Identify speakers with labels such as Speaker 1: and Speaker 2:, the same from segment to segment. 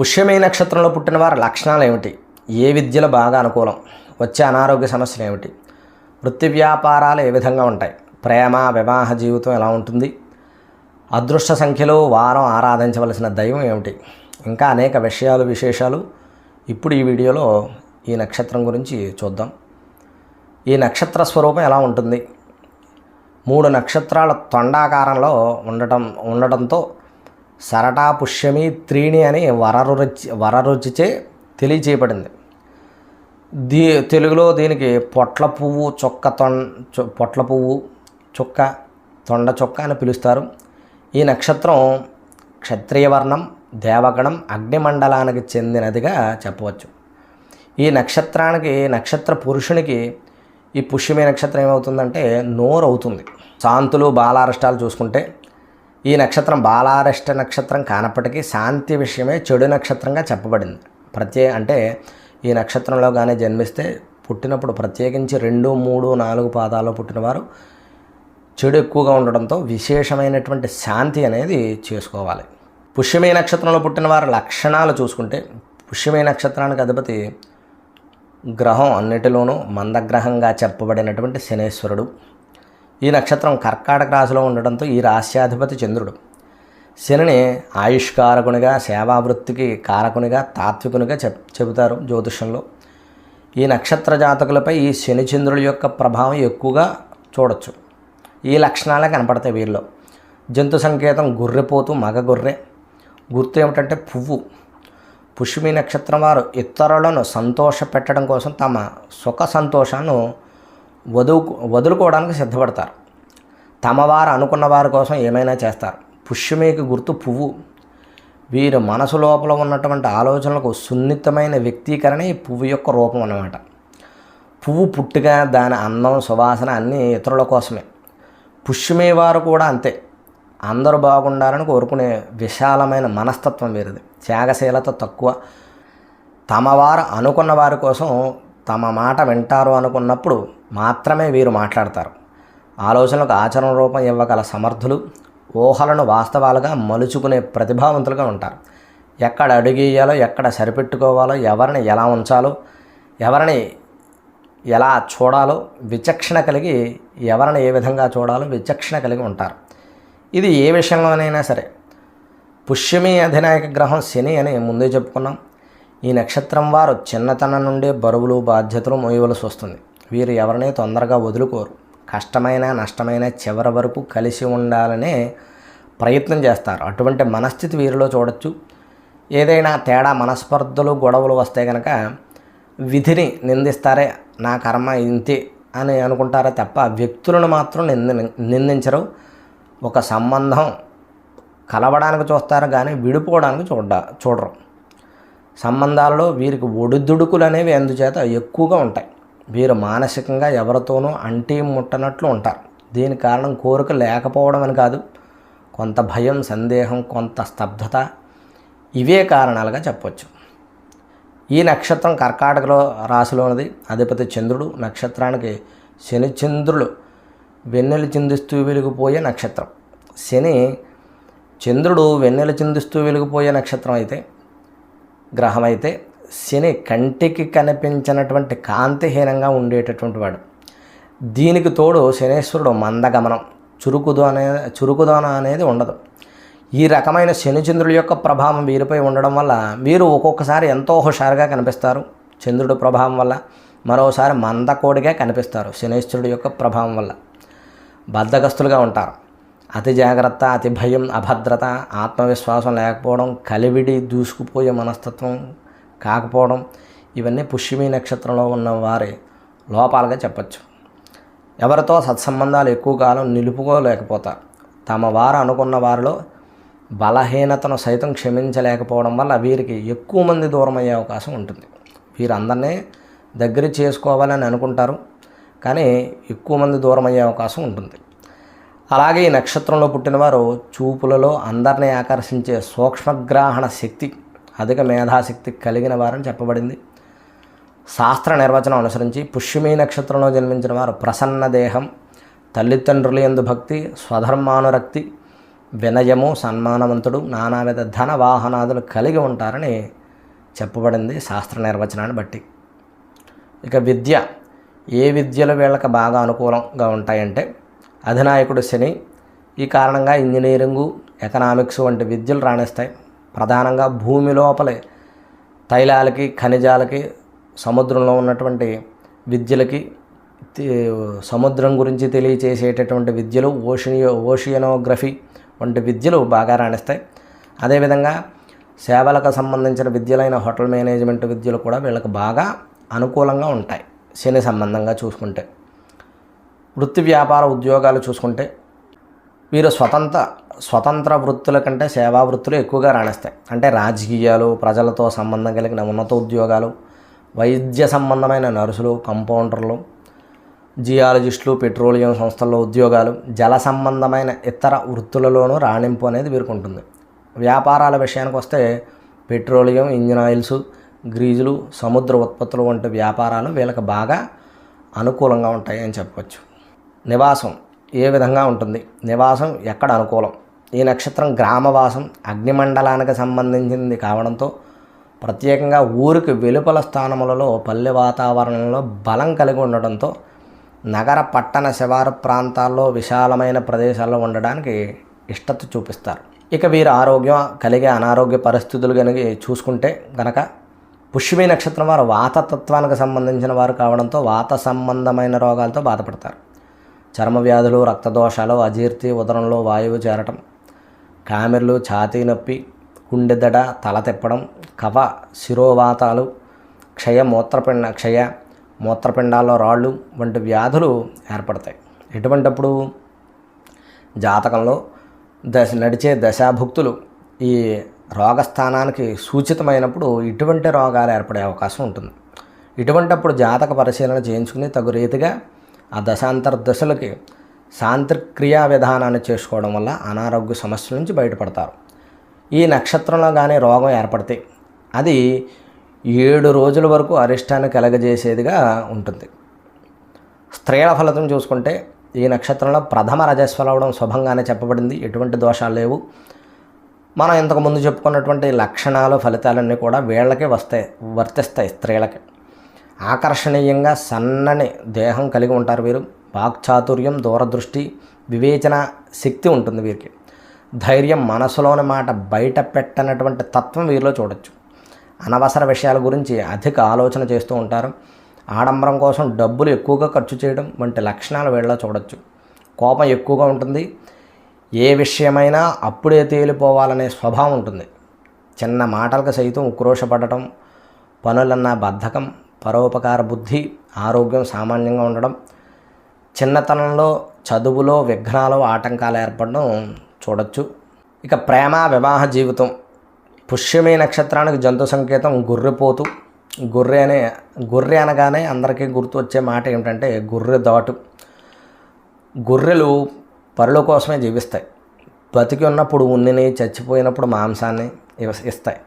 Speaker 1: పుష్యమి నక్షత్రంలో పుట్టిన వారి లక్షణాలు ఏమిటి? ఏ విద్యలు బాగా అనుకూలం? వచ్చే అనారోగ్య సమస్యలు ఏమిటి? వృత్తి వ్యాపారాలు ఏ విధంగా ఉంటాయి? ప్రేమ వివాహ జీవితం ఎలా ఉంటుంది? అదృష్ట సంఖ్యలో వారం ఆరాధించవలసిన దైవం ఏమిటి? ఇంకా అనేక విషయాలు విశేషాలు ఇప్పుడు ఈ వీడియోలో ఈ నక్షత్రం గురించి చూద్దాం. ఈ నక్షత్ర స్వరూపం ఎలా ఉంటుంది? మూడు నక్షత్రాల తొండాకారంలో ఉండటం ఉండటంతో సరటా పుష్యమి త్రీణి అని వరరుచి వరరుచిచే తెలియచేయబడింది. దీ తెలుగులో దీనికి పొట్ల పువ్వు చొక్క తొం పొట్ల పువ్వు చుక్క తొండ చొక్క అని పిలుస్తారు. ఈ నక్షత్రం క్షత్రియ వర్ణం దేవగణం అగ్నిమండలానికి చెందినదిగా చెప్పవచ్చు. ఈ నక్షత్రానికి నక్షత్ర పురుషునికి ఈ పుష్యమి నక్షత్రం ఏమవుతుందంటే నోరు అవుతుంది శాంతులు బాలారష్టాలు చూసుకుంటే ఈ నక్షత్రం బాలారిష్ట నక్షత్రం కానప్పటికీ శాంతి విషయమే చెడు నక్షత్రంగా చెప్పబడింది. ప్రత్యే అంటే ఈ నక్షత్రంలో కానీ జన్మిస్తే పుట్టినప్పుడు ప్రత్యేకించి రెండు మూడు నాలుగు పాదాల్లో పుట్టినవారు చెడు ఎక్కువగా ఉండడంతో విశేషమైనటువంటి శాంతి అనేది చేసుకోవాలి. పుష్యమీ నక్షత్రంలో పుట్టిన వారి లక్షణాలు చూసుకుంటే పుష్యమీ నక్షత్రానికి అధిపతి గ్రహం అన్నిటిలోనూ మందగ్రహంగా చెప్పబడినటువంటి శనేశ్వరుడు. ఈ నక్షత్రం కర్కాటక రాశిలో ఉండడంతో ఈ రాశ్యాధిపతి చంద్రుడు. శనిని ఆయుష్కారకునిగా సేవావృత్తికి కారకునిగా తాత్వికునిగా చెప్ చెబుతారు జ్యోతిషంలో ఈ నక్షత్ర జాతకులపై ఈ శని చంద్రుల యొక్క ప్రభావం ఎక్కువగా చూడొచ్చు. ఈ లక్షణాలే కనపడతాయి వీరిలో. జంతు సంకేతం గొర్రెపోతు మగ గొర్రె. గుర్తు ఏమిటంటే పువ్వు. పుష్మి నక్షత్రం వారు ఇతరులను సంతోష పెట్టడం కోసం తమ సుఖ సంతోషాలను వదువు వదులుకోవడానికి సిద్ధపడతారు. తమవారు అనుకున్న వారి కోసం ఏమైనా చేస్తారు. పుష్యమేకి గుర్తు పువ్వు. వీరు మనసు లోపల ఉన్నటువంటి ఆలోచనలకు సున్నితమైన వ్యక్తీకరణ ఈ పువ్వు యొక్క రూపం అన్నమాట. పువ్వు పుట్టుక దాని అందం సువాసన అన్నీ ఇతరుల కోసమే. పుష్యమే వారు కూడా అంతే. అందరూ బాగుండాలని కోరుకునే విశాలమైన మనస్తత్వం వీరిది. త్యాగశీలత తక్కువ. తమవారు అనుకున్న వారి కోసం తమ మాట వింటారు అనుకున్నప్పుడు మాత్రమే వీరు మాట్లాడతారు. ఆలోచనలకు ఆచరణ రూపం ఇవ్వగల సమర్థులు ఊహలను వాస్తవాలుగా మలుచుకునే ప్రతిభావంతులుగా ఉంటారు. ఎక్కడ అడుగేయాలో ఎక్కడ సరిపెట్టుకోవాలో ఎవరిని ఎలా ఉంచాలో ఎవరిని ఎలా చూడాలో విచక్షణ కలిగి ఎవరిని ఏ విధంగా చూడాలో విచక్షణ కలిగి ఉంటారు. ఇది ఏ విషయంలోనైనా సరే. పుష్యమి అధినాయక గ్రహం శని అని ముందే చెప్పుకున్నాం. ఈ నక్షత్రం వారు చిన్నతనం నుండే బరువులు బాధ్యతలు మోయవలసి వస్తుంది. వీరు ఎవరిని తొందరగా వదులుకోరు. కష్టమైన నష్టమైన చివరి వరకు కలిసి ఉండాలనే ప్రయత్నం చేస్తారు. అటువంటి మనస్థితి వీరిలో చూడొచ్చు. ఏదైనా తేడా మనస్పర్ధలు గొడవలు వస్తే కనుక విధిని నిందిస్తారే నా కర్మ ఇంతే అని అనుకుంటారే తప్ప వ్యక్తులను మాత్రం నింది నిందించరు. ఒక సంబంధం కలవడానికి చూస్తారు కానీ విడిపోవడానికి చూడ చూడరు. సంబంధాలలో వీరికి ఒడిదుడుకులు అనేవి అందుచేత ఎక్కువగా ఉంటాయి. వీరు మానసికంగా ఎవరితోనూ అంటి ముట్టనట్లు ఉంటారు. దీని కారణం కోరిక లేకపోవడం అని కాదు. కొంత భయం సందేహం కొంత స్తబ్దత ఇవే కారణాలుగా చెప్పవచ్చు ఈ నక్షత్రం కర్కాటకలో రాశిలోనిది. అధిపతి చంద్రుడు నక్షత్రానికి శని చంద్రులు. వెన్నెలు చిందిస్తూ వెలిగిపోయే నక్షత్రం. శని చంద్రుడు వెన్నెలు చిందిస్తూ వెలిగిపోయే నక్షత్రం అయితే గ్రహం అయితే శని కంటికి కనిపించినటువంటి కాంతిహీనంగా ఉండేటటువంటి వాడు. దీనికి తోడు శనేశ్వరుడు మందగమనం చురుకుదు అనే అనేది ఉండదు. ఈ రకమైన శనిచంద్రుల యొక్క ప్రభావం వీరిపై ఉండడం వల్ల వీరు ఒక్కొక్కసారి ఎంతో హుషారుగా కనిపిస్తారు. చంద్రుడి ప్రభావం వల్ల మరోసారి మందకోడిగా కనిపిస్తారు శనేశ్వరుడు యొక్క ప్రభావం వల్ల. బద్ధగస్తులుగా ఉంటారు. అతి జాగ్రత్త అతి భయం అభద్రత ఆత్మవిశ్వాసం లేకపోవడం కలివిడి దూసుకుపోయే మనస్తత్వం కాకపోవడం ఇవన్నీ పుష్యమి నక్షత్రంలో ఉన్న వారి లోపాలుగా చెప్పచ్చు. ఎవరితో సత్సంబంధాలు ఎక్కువ కాలం నిలుపుకోలేకపోతారు తమ వారు అనుకున్న వారిలో బలహీనతను సైతం క్షమించలేకపోవడం వల్ల వీరికి ఎక్కువ మంది దూరం అయ్యే అవకాశం ఉంటుంది. వీరందరినీ దగ్గర చేసుకోవాలని అనుకుంటారు కానీ ఎక్కువ మంది దూరం అయ్యే అవకాశం ఉంటుంది. అలాగే ఈ నక్షత్రంలో పుట్టినవారు చూపులలో అందరినీ ఆకర్షించే సూక్ష్మగ్రహణ శక్తి అధిక మేధాశక్తి కలిగిన వారని చెప్పబడింది. శాస్త్ర నిర్వచనం అనుసరించి పుష్యమీ నక్షత్రంలో జన్మించిన వారు ప్రసన్న దేహం తల్లిదండ్రులు యందు భక్తి స్వధర్మానురక్తి వినయము సన్మానవంతుడు నానావిధ ధన వాహనాదులు కలిగి ఉంటారని చెప్పబడింది శాస్త్ర నిర్వచనాన్ని బట్టి. ఇక విద్య ఏ విద్యలు వీళ్ళకి బాగా అనుకూలంగా ఉంటాయంటే అధినాయకుడు శని ఈ కారణంగా ఇంజనీరింగు ఎకనామిక్స్ వంటి విద్యలు రాణిస్తాయి. ప్రధానంగా భూమి లోపలే తైలాలకి ఖనిజాలకి సముద్రంలో ఉన్నటువంటి విద్యలకి సముద్రం గురించి తెలియచేసేటటువంటి విద్యలు ఓషియో ఓషియనోగ్రఫీ వంటి విద్యలు బాగా రాణిస్తాయి. అదేవిధంగా సేవలకు సంబంధించిన విద్యలైన హోటల్ మేనేజ్మెంట్ విద్యలు కూడా వీళ్ళకి బాగా అనుకూలంగా ఉంటాయి శని సంబంధంగా చూసుకుంటే. వృత్తి వ్యాపార ఉద్యోగాలు చూసుకుంటే వీరు స్వతంత్ర స్వతంత్ర వృత్తుల కంటే సేవా వృత్తులు ఎక్కువగా రాణిస్తాయి. అంటే రాజకీయాలు ప్రజలతో సంబంధం కలిగిన ఉన్నత ఉద్యోగాలు వైద్య సంబంధమైన నర్సులు కంపౌండర్లు జియాలజిస్టులు పెట్రోలియం సంస్థల్లో ఉద్యోగాలు జల సంబంధమైన ఇతర వృత్తులలోనూ రాణింపు అనేది వీరుకుంటుంది. వ్యాపారాల విషయానికి వస్తే పెట్రోలియం ఇంజిన్ ఆయిల్స్ గ్రీజులు సముద్ర ఉత్పత్తులు వంటి వ్యాపారాలు వీళ్ళకి బాగా అనుకూలంగా ఉంటాయి అని చెప్పవచ్చు నివాసం ఏ విధంగా ఉంటుంది? నివాసం ఎక్కడ అనుకూలం? ఈ నక్షత్రం గ్రామవాసం అగ్నిమండలానికి సంబంధించింది కావడంతో ప్రత్యేకంగా ఊరికి వెలుపల స్థానములలో పల్లె వాతావరణంలో బలం కలిగి ఉండడంతో నగర పట్టణ శివారు ప్రాంతాల్లో విశాలమైన ప్రదేశాల్లో ఉండడానికి ఇష్టత చూపిస్తారు. ఇక వీరి ఆరోగ్యం కలిగే అనారోగ్య పరిస్థితులు కనుక చూసుకుంటే గనక పుష్యమి నక్షత్రం వారు వాతతత్వానికి సంబంధించిన వారు కావడంతో వాత సంబంధమైన రోగాలతో బాధపడతారు. చర్మ వ్యాధులు రక్తదోషాలు అజీర్తి ఉదరంలో వాయువు చేరటం కామెర్లు ఛాతీ నొప్పి గుండెదడ తల తిప్పడం కవ శిరోవాతాలు క్షయ మూత్రపిండ క్షయ మూత్రపిండాల్లో రాళ్ళు వంటి వ్యాధులు ఏర్పడతాయి. ఎటువంటప్పుడు? జాతకంలో దశ నడిచే దశాభుక్తులు ఈ రోగస్థానానికి సూచితమైనప్పుడు ఇటువంటి రోగాలు ఏర్పడే అవకాశం ఉంటుంది. ఇటువంటప్పుడు జాతక పరిశీలన చేయించుకుని తగు రీతిగా ఆ దశాంతర దశలకి శాంత్రక్రియా విధానాన్ని చేసుకోవడం వల్ల అనారోగ్య సమస్యల నుంచి బయటపడతారు. ఈ నక్షత్రంలో కానీ రోగం ఏర్పడితే అది ఏడు రోజుల వరకు అరిష్టాన్ని కలగజేసేదిగా ఉంటుంది. స్త్రీల ఫలితం చూసుకుంటే ఈ నక్షత్రంలో ప్రథమ రజస్వలు అవడం శుభంగానే చెప్పబడింది. ఎటువంటి దోషాలు లేవు. మనం ఇంతకుముందు చెప్పుకున్నటువంటి లక్షణాలు ఫలితాలన్నీ కూడా వీళ్ళకే వస్తాయి వర్తిస్తాయి స్త్రీలకి. ఆకర్షణీయంగా సన్నని దేహం కలిగి ఉంటారు వీరు. వాక్చాతుర్యం దూరదృష్టి వివేచన శక్తి ఉంటుంది వీరికి. ధైర్యం మనసులోని మాట బయట పెట్టనటువంటి తత్వం వీరిలో చూడొచ్చు. అనవసర విషయాల గురించి అధిక ఆలోచన చేస్తూ ఉంటారు. ఆడంబరం కోసం డబ్బులు ఎక్కువగా ఖర్చు చేయడం వంటి లక్షణాలు వీళ్ళలో చూడొచ్చు. కోపం ఎక్కువగా ఉంటుంది. ఏ విషయమైనా అప్పుడే తేలిపోవాలనే స్వభావం ఉంటుంది. చిన్న మాటలకు సైతం ఉక్రోషపడటం పనులన్న బద్ధకం పరోపకార బుద్ధి ఆరోగ్యం సామాన్యంగా ఉండడం చిన్నతనంలో చదువులో విఘ్నాలు ఆటంకాలు ఏర్పడడం చూడొచ్చు. ఇక ప్రేమ వివాహ జీవితం. పుష్యమి నక్షత్రానికి జంతు సంకేతం గొర్రెపోతు. గొర్రె అనే గొర్రె అనగానే అందరికీ గుర్తు వచ్చే మాట ఏమిటంటే గొర్రె దాటు. గొర్రెలు పరుల కోసమే జీవిస్తాయి. బతికి ఉన్నప్పుడు ఉన్నిని చచ్చిపోయినప్పుడు మాంసాన్ని ఇస్తాయి.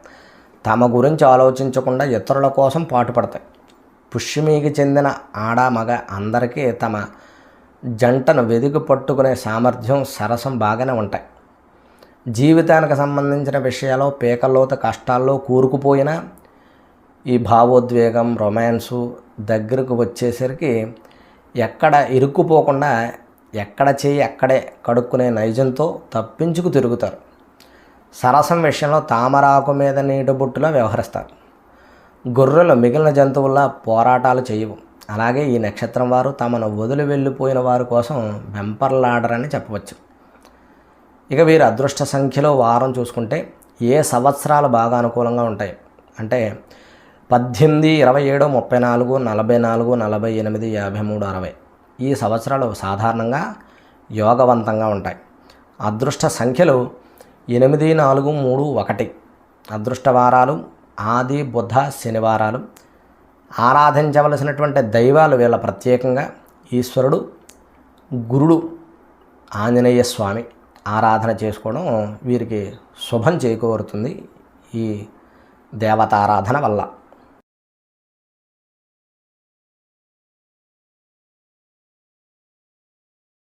Speaker 1: తమ గురించి ఆలోచించకుండా ఇతరుల కోసం పాటుపడతాయి. పుష్యమికి చెందిన ఆడ మగ అందరికీ తమ జంటను వెదికి పట్టుకునే సామర్థ్యం సరసం బాగానే ఉంటాయి. జీవితానికి సంబంధించిన విషయాల్లో పేకల్లోత కష్టాల్లో కూరుకుపోయినా ఈ భావోద్వేగం రొమాన్సు దగ్గరకు వచ్చేసరికి ఎక్కడ ఇరుక్కుపోకుండా ఎక్కడ చేయి అక్కడే కడుక్కునే నైజంతో తప్పించుకు తిరుగుతారు. సరసం విషయంలో తామరాకు మీద నీటి బుట్టులా వ్యవహరిస్తారు. గొర్రెలు మిగిలిన జంతువుల్లా పోరాటాలు చేయవు. అలాగే ఈ నక్షత్రం వారు తమను వదిలి వెళ్ళిపోయిన వారి కోసం వెంపర్లాడరని చెప్పవచ్చు. ఇక వీరు అదృష్ట సంఖ్యలో వారం చూసుకుంటే ఏ సంవత్సరాలు బాగా అనుకూలంగా ఉంటాయి? అంటే పద్దెనిమిది ఇరవై ఏడు ముప్పై నాలుగు నలభై నాలుగు నలభై ఎనిమిది యాభై మూడు అరవై. ఈ సంవత్సరాలు సాధారణంగా యోగవంతంగా ఉంటాయి. అదృష్ట సంఖ్యలు ఎనిమిది నాలుగు మూడు ఒకటి. అదృష్ట వారాలు ఆది బుధ శనివారాలు. ఆరాధించవలసినటువంటి దైవాలు వీళ్ళ ప్రత్యేకంగా ఈశ్వరుడు గురుడు ఆంజనేయ స్వామి ఆరాధన చేసుకోవడం వీరికి శుభం చేకూరుతుంది ఈ దేవతారాధన వల్ల.